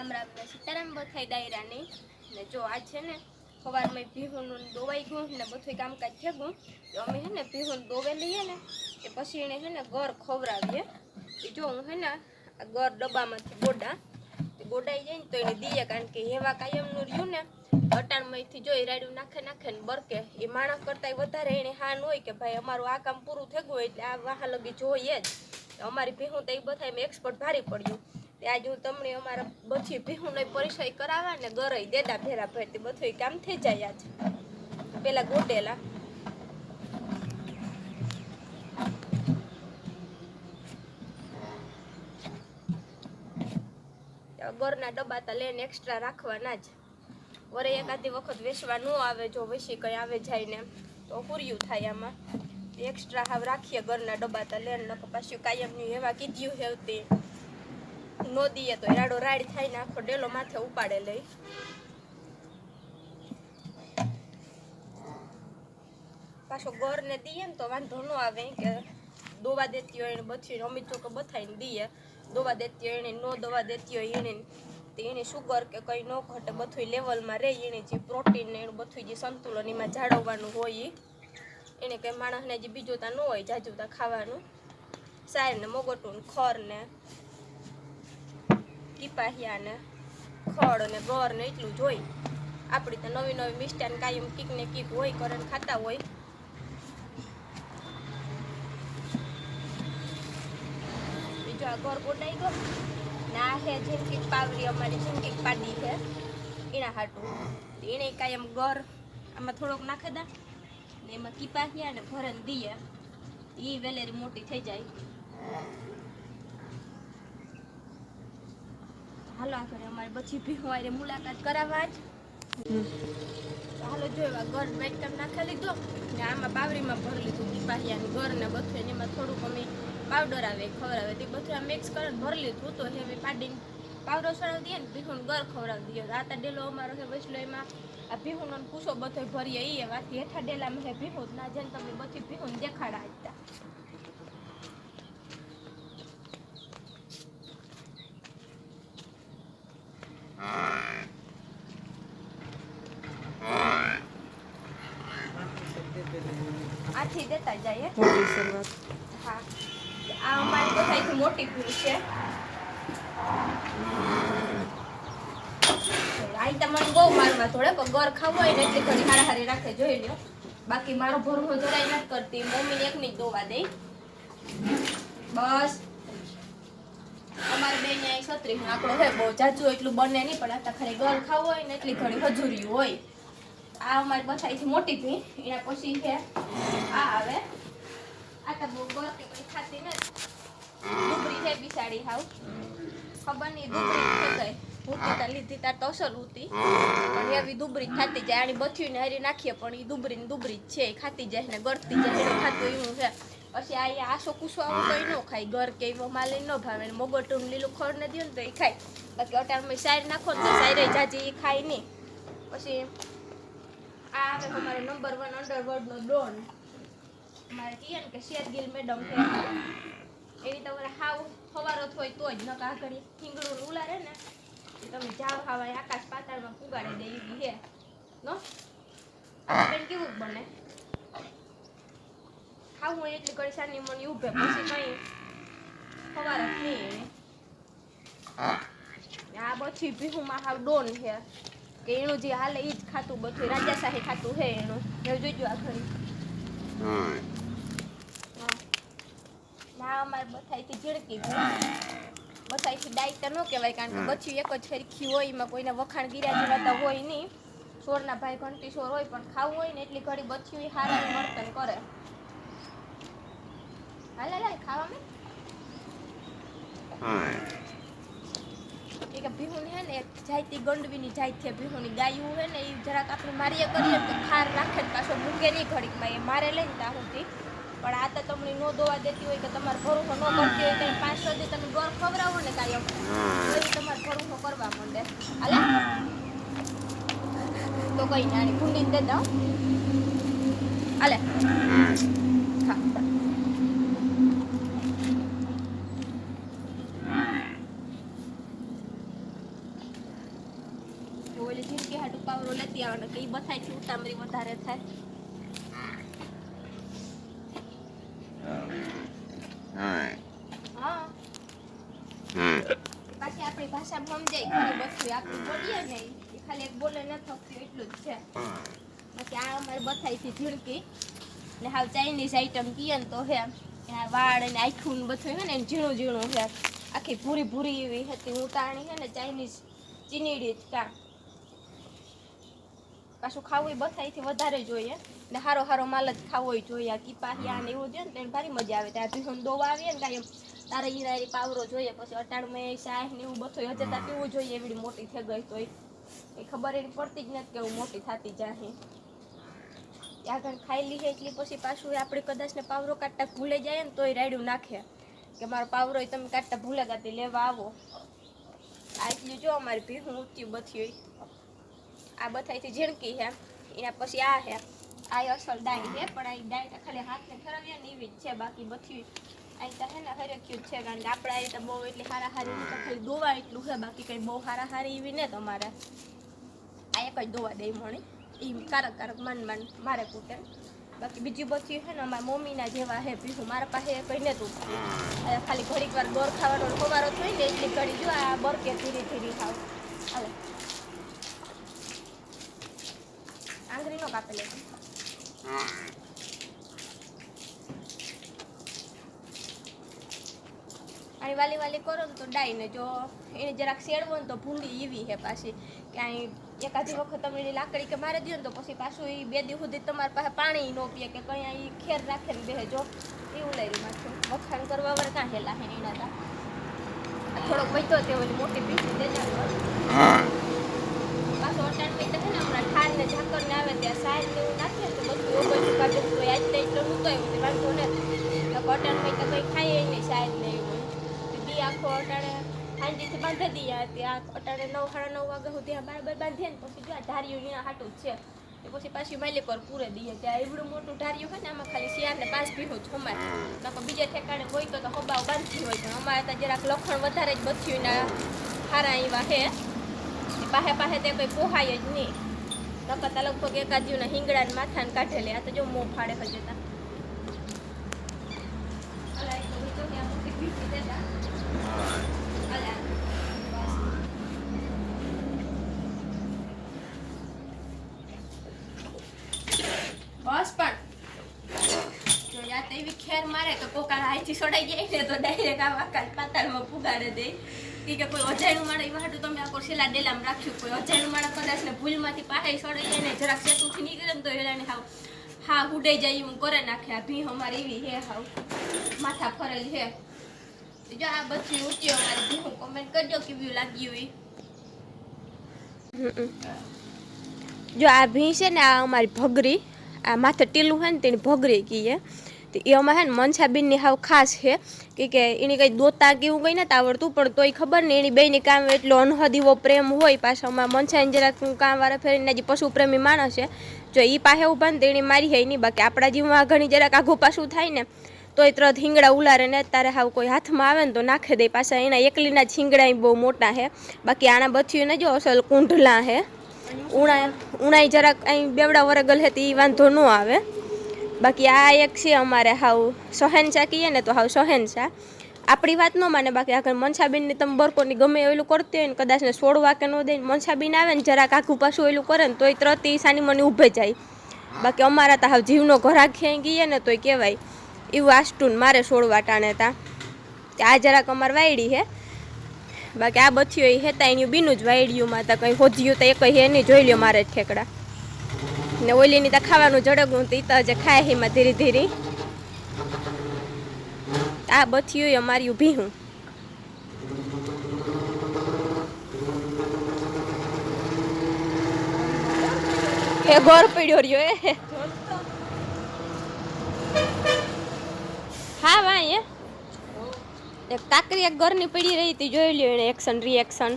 રામ રામ ને સીતારામ બથાઈ ડાયરાની ને જો આ છે ને સવારમાં ભીહુનું દોવાઈ ગયું ને બધું કામકાજ થયું તો અમે છે ને ભીહુન દોવે લઈએ ને, એ પછી એને છે ને ગર ખવડાવીએ. એ જો હું છે ને આ ગર ડબ્બામાંથી ગોડા ગોડાઈ જાય ને તો એને દઈએ, કારણ કે હેવા કાયમનું રહ્યું ને અટાણમાંથી જો એ રાડ્યું નાખે નાખે ને બરકે, એ માણસ કરતાંય વધારે એને હાન હોય કે ભાઈ અમારું આ કામ પૂરું થઈ ગયું એટલે આ વાહ લગી જોઈએ જ. અમારી ભીહું તો એ બધા એક્સપર્ટ ભારી પડ્યું. આજે હું તમને અમારા બધી ભીહુંનો પરિચય કરાવવા ને ઘરે દેતા ભેરા ભેરતી બધું કામ થઈ જાય આજ. પેલા ગોટેલા. ગરના ડબ્બા તો લઈને એક્સ્ટ્રા રાખવાના જ. વરે એકાદી વખત વેસવા ન આવે, જો વેસી કંઈ આવે જાય ને તો પૂર્યું થાય આમાં. એક્સ્ટ્રા હાવ રાખીએ ઘરના ડબ્બા તો લઈને પાછું કાયમની એવા કીધું હેવતી નો દઈએ તો રાડો રાડ થાય ને આખો ડેલો માથે ઉપાડે લઈ. પાછો ગોરને દઈએ ને તો વાંધો ન આવે કે દોવા દેતી હોય એને બચી અમિત ચોકે બથાઈને દઈએ. દોવા દેતી હોય એને નો દવા દેતી હોય એને તો એને સુગર કે કંઈ ન ઘટે બધું લેવલમાં રહે. એને જે પ્રોટીન ને એનું બધું જે સંતુલન એમાં જાળવવાનું હોય. એને કંઈ માણસને જે બીજું ત્યાં ન હોય જાજુ ત્યાં ખાવાનું. સાર ને મોગોટું ને ખર ને ટીપાહિયા ને ખડ અને ગોર ને એટલું જ હોય આપણી તો નવી નવી મિષ્ટાન કાયમ કીક ને કીક હોય કરણ ખાતા હોય. બીજો આ ઘર બોટાઈ ગયો. ના હે જિંદગી પાવરી અમારી જિંદગી પાડી છે એના હાટું. એને કાયમ ગર આમાં થોડોક નાખે દા. ને એમાં કીપાહિયા ને ભરણ દઈએ એ વેલેરી મોટી થઈ જાય. હાલો આગળ અમારે પછી ભીહવારે મુલાકાત કરાવવા જ. હાલો જોયું ઘર બેટકમ નાખી લીધો ને આમાં બાવરીમાં ભરી લીધું દીપાહિયાનું ઘર ને બધું, એને એમાં થોડુંક અમે પાવડર આવે, ખવડાવે તે બધું આ મિક્સ કરીને ભરી લીધું તો હેવી પાડીને પાવડર સળાવી દઈએ ને ભીહું ઘર ખવડાવી દઈએ. રાતા ડેલો અમારો છે, વસલો એમાં આ ભીહુંનો પૂછો બધો ભરીએ એ વાથી હેઠા ડેલામાં હે ભીહું ના જેને તમે બધી ભીહું દેખાડા હતા આથી જઈએ મોટી શરૂઆત હા. આ અમારી બધાથી મોટી ભૂલ છે. આઈ તમને બહુ મારવા થોડે પણ ગોર ખાવું હોય ને એટલી ઘણી હારા હારી રાખે જોઈ લ્યો. બાકી મારો ભરવો જરાય નથી કરતી. મમ્મી એકની દોવા દે બસ. અમારે બે અહીં છત્રી આંકડો હોય બહુ જાજુ એટલું બને નહીં પણ આ ખરી ઘર ખાવું હોય ને એટલી ઘણી હજુરી હોય. આ અમારી બધાથી મોટી ભી, એના પછી છે, આ આવે. આ તો બહુ ગર કોઈ ખાતી ને ડુબરી છે બિસાડી હાવ. ખબર નહીં ડુબરી થઈ ગઈ. ઉતી લીધી, તાર તો અસલ ઉતી પણ એવી દુબરી ખાતી જાય. આની બથ્યું હારી નાખીએ, પણ એ દુબરી દુબરી જ છે. ખાતી જાય ને ગળતી જાય એને ખાતું એવું છે. પછી આ આસો કુસો આવું કંઈ ન ખાય. ઘર કે એવો માલ ન ભાવે. મોગોટું લીલું ખડ ને દો તો એ ખાય. બાકી અટાણમાં સાયર નાખો તો સાયરે જાજી એ ખાય નહીં. પછી આ અમારે નંબર વન અંડરવર્લ્ડનો ડોન મારે કહીએ ને કે શેરગીલ મેડમ છે. એવી તમારે હાવ ફવારો થોય તો જ નકા આગળ ઠીંગડું ઉલારે ને એ તમે જાવ ખાવા આકાશ પાતાળમાં પુગાડી દે એવી હે. નો? બેન કેવું બને? ખાવું હોય એટલી કરી સાની મને ઉભે પછી કઈ ફવારો થઈ આ બધી ભીહુમાં હાવ ડોન છે. કે એનું જે હાલે એ જ ખાતું બધું રાજાશાહી ખાતું હે એનું હવે જોઈજો આ ઘડી. ના અમારે બથાઈથી ઝીણકી બથાઈથી ડાયટ ન કહેવાય કારણ કે બચ્યું એક જ ફેરખી હોય એમાં કોઈને વખાણ ગીરા જેવા તો હોય નહીં. સોરના ભાઈ ઘંટી સોર હોય પણ ખાવું હોય ને એટલી ઘડી બચ્યું એ હારા વર્તન કરે. હાલ હાલ ખાવા ભીહું હે. જાયતી ગંડવીની જાયતી ભીહુંની ગાયું હે ને એ જરાક આપણે મારીએ કરીએ તો ખાર રાખે પાછો મૂકે નહીં ઘડીકમાં એ મારે લઈને ત્યાં પણ આ તો તમને ન દોવા દેતી હોય કે તમારે ભરોસો ન કરતી હોય, કંઈ પાંચ સુધી તમે ગોળ ખવડાવો ને કાયમ તો એ તમારે ભરોસો કરવા માંડે. હાલે? તો કંઈ નાની ભૂંડી દે દઉં હાલે. ખા ઓલી જિંદગી હાટું પાવરો લેતી આવવાનો કે એ વધારે થાય. હા. એટલું જ છે. બાકી આ અમારે બથાઈથી ઝીણકી. ને હાવ ચાઇનીઝ આઈટમ કીએ ને તો હે વાળ અને આખું બધું હે ને ઝીણું ઝીણું હે. આખી ભૂરી ભૂરી એવી હતી ઉતાણી હે ને ચાઇનીઝ ચીનીડી જ કાં પાછું ખાવું એ બથાઈથી વધારે જોઈએ. ને સારો સારો માલ જ ખાવો જોઈએ. આ કીપાહિયા ને એવું જોઈએ ને એને ભારી મજા આવે. ત્યાં ભીહું દોવા આવીએ ને કાંઈ તારે ઈરા પાવરો જોઈએ. પછી અટાણમાં શાહ ને એવું બધું હજતા પીવું જોઈએ એવડી મોટી થઈ ગઈ તો એ ખબર એની પડતી જ નથી કે હું મોટી થતી જાહે. આગળ ખાઈ લીધે એટલે પછી પાછું આપણે કદાચ ને પાવરો કાઢતા ભૂલે જાય ને તોય રાડ્યું નાખે. કે મારો પાવરો તમે કાઢતા ભૂલે ગાતી, લેવા આવો. આ એટલી જો અમારી ભીહું ઊંચી બથી આ બધાથી ઝીણકી હે એના પછી આ હે આ અસલ ડાય છે, પણ આ ડાય ખાલી હાથને ફેરવીએ ને એવી જ છે બાકી બધી અહીં તો હે ને હરેક્યું જ છે, કારણ કે આપણા અહીં તો બહુ એટલી હારા હારી તો ખાલી દોવા એટલું છે, બાકી કંઈ બહુ હારા હારી એવી ને તમારે. આ એક જ દોવા દઈ મણી એ કારક કારક માન માન મારે કૂટે. બાકી બીજી બધી છે ને અમારા મમ્મીના જેવા હે પીશું મારા પાસે કંઈ નહોતું ખાલી ઘડીક વાર બોર ખાવાનો ખોવારો થઈ ને એટલી ઘડી જો આ બરકે ધીરે ધીરે ખાવ હાલે. આંગળી કાપી કાપે લે વાલી વાલી કરો ને તો ડાઈ ને જો એને જરાક શેડવો ને તો ભૂંડી એવી હે પાછી કે અહીં એકાદી વખત તમે એની લાકડી કે મારે દો ને તો પછી પાછું એ બે દી સુધી તમારી પાસે પાણી ન પીએ કે કંઈ અહીં ખેર રાખે ને બેહે જો એવું લઈ રહ્યું માથું વખાણ કરવા વર કાં હેલા હે એના થોડોક બચ્યો તે ઓલી મોટી પીસી દેજા અટાણ પૈ છે ને, હમણાં ઠાર ને આવે ત્યાં ને એવું નાખીએ તો બધું એવું બધું કાઢે તો આજ તો વાંધો ને. અટાણ પૈ તો કંઈ ખાઈએ નહીં સાઈડ ને એવું આખો અટાણે હાંડીથી બાંધી દઈએ ત્યાં અટાણે નવ, સાડા નવ વાગ્યા સુધી આ બરાબર બાંધીએ ને પછી જો આ ધાર્યું હાટું જ છે. પછી પાછી માલિક પર પૂરે દઈએ. ત્યાં એવડું મોટું ધાર્યું હોય ને, આમાં ખાલી શિયાળ પાંચ ભીહો જ અમારે નકર બીજે ઠેકાણે હોય તો હબાવ બાંધતી હોય પણ અમારે તો જરાક લખણ વધારે જ બચ્યું ને હારા એવા હે. પાહે પાસે તે કોઈ પોહાય જ નહીં. તો તો લગભગ એકાદીના હિંગડા ને માથા ને કાઢેલી આ તો જો મોં ફાડે હજતા બસ પણ. જો એવી ખેર મારે તો કોકા હાઈથી છોડાઈ જાય ને તો ડાયરેક્ટ આ વાકાલ પાતાળમાં પુગાડે દે. કે કોઈ અજાણ્યું માણસ એવા હાટું તમે આખો છેલ્લા ડેલામાં રાખ્યું કોઈ અજાણ્યું માણસ કદાચ ને ભૂલમાંથી પાહે સડાઈ જાય ને જરાક સેતુથી નીકળે ને તો એલાને હાવ હા ઉડાઈ જાય હું કરે નાખે. આ ભી અમારી એવી હે હાવ. માથા ફરેલ હે જો આ બધી ઉઠ્યો અમારી ભી હું કોમેન્ટ કરજો કેવી લાગ્યું એ જો આ ભી છે ને, આ અમારી ભગરી. આ માથે ટીલું હોય ને તેની ભગરી કહીએ તો એ અમારે હે ને મનસાબીનની હાવ ખાસ છે. કે કે એની કંઈ દોતા કે એવું કંઈ નથી આવડતું, પણ તોય ખબર ને એની બેની કામ એટલો અનહદીવો પ્રેમ હોય, પાછો અમારા મનસાઈને જરાક કામ વાળા ફેરીને જે પશુ પ્રેમી માણસ છે, જો એ પાસે ઊભા ને તો એની મારી હે નહીં, બાકી આપણા જીવમાં ઘણી જરાક આઘું પાછું થાય ને, તોય તરત હિંગડા ઉલારે ને તારે હાવ કોઈ હાથમાં આવે ને તો નાખી દે, પાછા એના એકલીના જ હિંગડા બહુ મોટા છે. બાકી આના બથિયું ને જો અસલ કુંઢલા છે. ઉણા ઉણાઈ જરાક અહીં બેવડા વરગલ હતી એ વાંધો ન આવે. બાકી આ એક છે અમારે હાવ સોહેનશા કહીએ ને તો હાવ સોહેનશા આપણી વાત ન માને, બાકી આગળ મનસાબીનની તમે બરકોની ગમે એલું કરતી હોય ને, કદાચ ને છોડવા કે ન દે, મનસાબીન આવે ને, જરાક આખું પાછું એલું કરે ને, તોય ત્રતી સાની મને ઊભે જાય. બાકી અમારા તો હાવ જીવનો ઘરાક ક્યાંય ગઈએ ને, તોય કહેવાય. એવું આસ્ટું મારે છોડવા ટાણે તા આ જરાક અમારે વાયડી હે. બાકી આ બથીઓ હેતા એની બીનું જ વાયડીયુંમાં તો કંઈ હોધ્યું તો એ કંઈ હે નહીં, જોઈ લ્યો મારે ઠેકડા. ને ઓલીની તો ખાવાનું જડગું તો તો જે ખાય એમાં ધીરે ધીરે. આ બથિયું અમારી ઊભી હું એ ગોર પડ્યો રહ્યો એ હા એ એક કાકરી એક ઘરની પડી રહી હતી, જોઈ લ્યો એને એક્શન રિએક્શન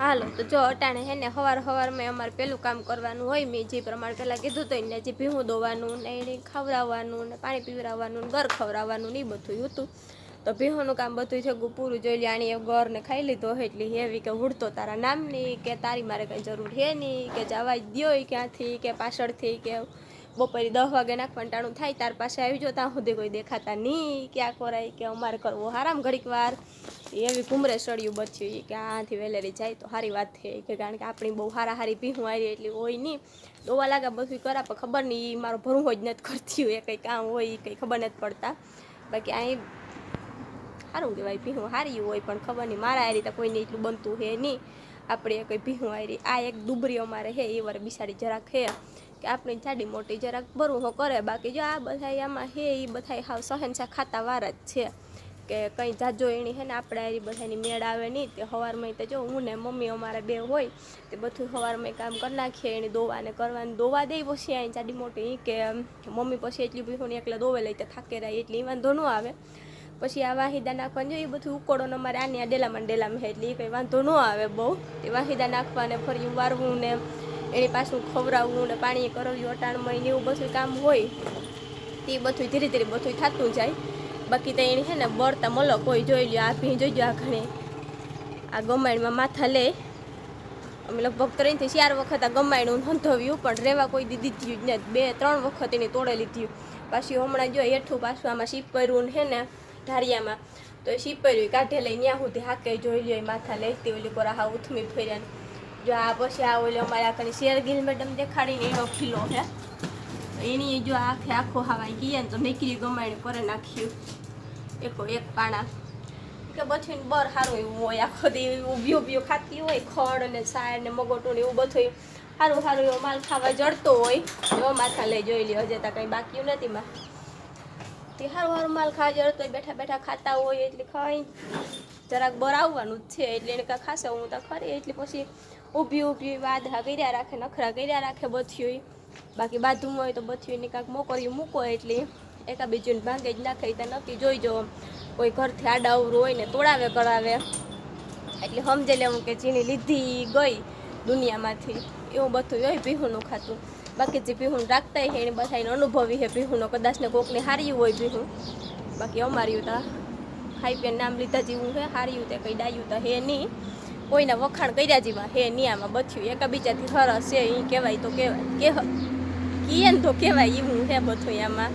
હાલો, તો જો અટાણે હે ને સવાર સવારમાં અમારે પેલું કામ કરવાનું હોય, મેં જે પ્રમાણે પહેલાં કીધું હતું ને જે ભીહું દોવાનું ને એને ખવડાવવાનું ને પાણી પીવડાવવાનું ને ઘર ખવડાવવાનું ને એ બધું હતું. તો ભીહોનું કામ બધું છે પૂરું જોઈ લે આણી ગર ને ખાઈ લીધો એટલી હેવી કે ઉડતો તારા નામની કે તારી મારે કંઈ જરૂર છે નહીં, કે જવા જ દ્યો ક્યાંથી, કે પાછળથી, કે બપોરે દસ વાગે નાખવાનું ટાણું થાય તાર પાસે આવી જો ત્યાં સુધી કોઈ દેખાતા નહીં ક્યાં કરાય કે અમારે કરવો. હારામ ઘડીક વાર એવી ઘુમરે સળિયું બચ્યું કે આથી વેલેરી જાય તો સારી વાત થઈ કે કારણ કે આપણી બહુ હારા હારી ભીહું આવી એટલી હોય નહીં. દોવા લાગ્યા બધું કરા, પણ ખબર નહીં એ મારો ભરું જ નથી કરતી હોય, એ કંઈ કામ હોય એ કંઈ ખબર નથી પડતા. બાકી અહીં સારું કહેવાય, ભીહું હારી હોય પણ ખબર નહીં. મારા આ રીતે કોઈને એટલું બનતું હે નહીં. આપણે કંઈ ભીહું હારી. આ એક દુબરી અમારે હે, એ વાર બિસાડી જરાક હે. કે આપણી જાડી મોટી જરાક ભરવું કરે, બાકી જો આ બધા આમાં હે એ બધા હાવ સહેનશા ખાતા વાર જ છે. કે કંઈ જાજો એની હે ને આપણે એ બધાની મેળ આવે નહીં તે સવારમાં તે જો હું ને મમ્મી અમારે બે હોય, તે બધું સવારમાં કામ કરી નાખીએ એની દોવાને કરવાની દોવા દઈ પછી અહીં જાડી મોટી કે મમ્મી પછી એટલી ભીહોને એકલા દોવે લઈ તે થાકે રહી એટલી વાંધો ન આવે. પછી આ વાહિદા નાખવાની એ બધું ઉકોડોને અમારે આની આ ડેલામાં ડેલામાં હે, એટલે એ કંઈ વાંધો ન આવે બહુ. એ વાહિદા નાખવાને, ફરી વારવું ને એની પાછું ખવડાવવું ને પાણી કરવ્યું અટાણમાં ને એવું બધું કામ હોય, તે બધું ધીરે ધીરે બધું થતું જાય. બાકી તો એને છે ને બળતા મલક હોય, જોઈ લ્યો, આ ભીં જોઈ આ ઘણે. આ ગમાયણમાં માથા લે. અમે લગભગ ત્રણથી ચાર વખત આ ગમાયણું નોંધવ્યું, પણ રેવા કોઈ દીધી જ ને બે, ત્રણ વખત એને તોડે લીધી પાછી હમણાં જો હેઠું પાછું આમાં શીપર્યું છે ને ધારિયામાં, તો એ શીપ કર્યું કાઢે લઈ ત્યાં સુધી હાકે, જોઈ લ્યો, એ માથા લેતી ઓલી કોરા હા ઉથમી ફેર્યા જો આ પછી આ ઓલો અમારે આખની શેરગીલ મેડમ દેખાડીને એનો ખીલો છે એની જો આખે આખો હવાઈ ગઈ ને તો મેકરી ગમાણી પર નાખ્યું. એકો એક પાણા. કે પછી બર સારું એવું હોય. આખો દી ઊભી ઊભી ખાતી હોય, ખડ અને સાર ને મગોટું ને એવું બધું સારું સારું એવો માલ ખાવા જડતો હોય. એવો માથા લઈ જોઈ લ્યો, હજે ત્યાં કંઈ બાકી નથી માં તે સારું સારું માલ ખાવા જડતો હોય, બેઠા બેઠા ખાતા હોય એટલે ખાઈ. જરાક બર આવવાનું જ છે, એટલે એને કાંઈ ખાશે, હું તો ખરી. એટલે પછી ઊભી ઊભી વાધા કર્યા રાખે, નખરા કર્યા રાખે બથિયું બાકી બાથરૂમ હોય તો બથિયું કાંઈક મોકર્યું મૂકો એટલે એકા બીજું ભાંગે જ નાખે તો નક્કી જોઈજો કોઈ ઘરથી આડા અવરું હોય ને તોડાવે કરાવે એટલે સમજે લેવું કે જેની લીધી ગઈ દુનિયામાંથી. એવું બધું હોય ભીહુંનું ખાતું. બાકી જે પીહું રાખતા હોય એને બધા એને અનુભવી છે પીહુંનો કદાચને કોકને હાર્યું હોય પીહું બાકી અમારી તા ખાઈ પીને નામ લીધા જેવું છે હાર્યું તે કંઈ ડાયું તો હે નહીં. કોઈના વખાણ કર્યા જેવા હે નહીં આમાં બથ્યું એકાબીજાથી સરસ છે એ કહેવાય તો કહેવાય. કે કીએ ને તો કહેવાય એવું હે બધું આમાં.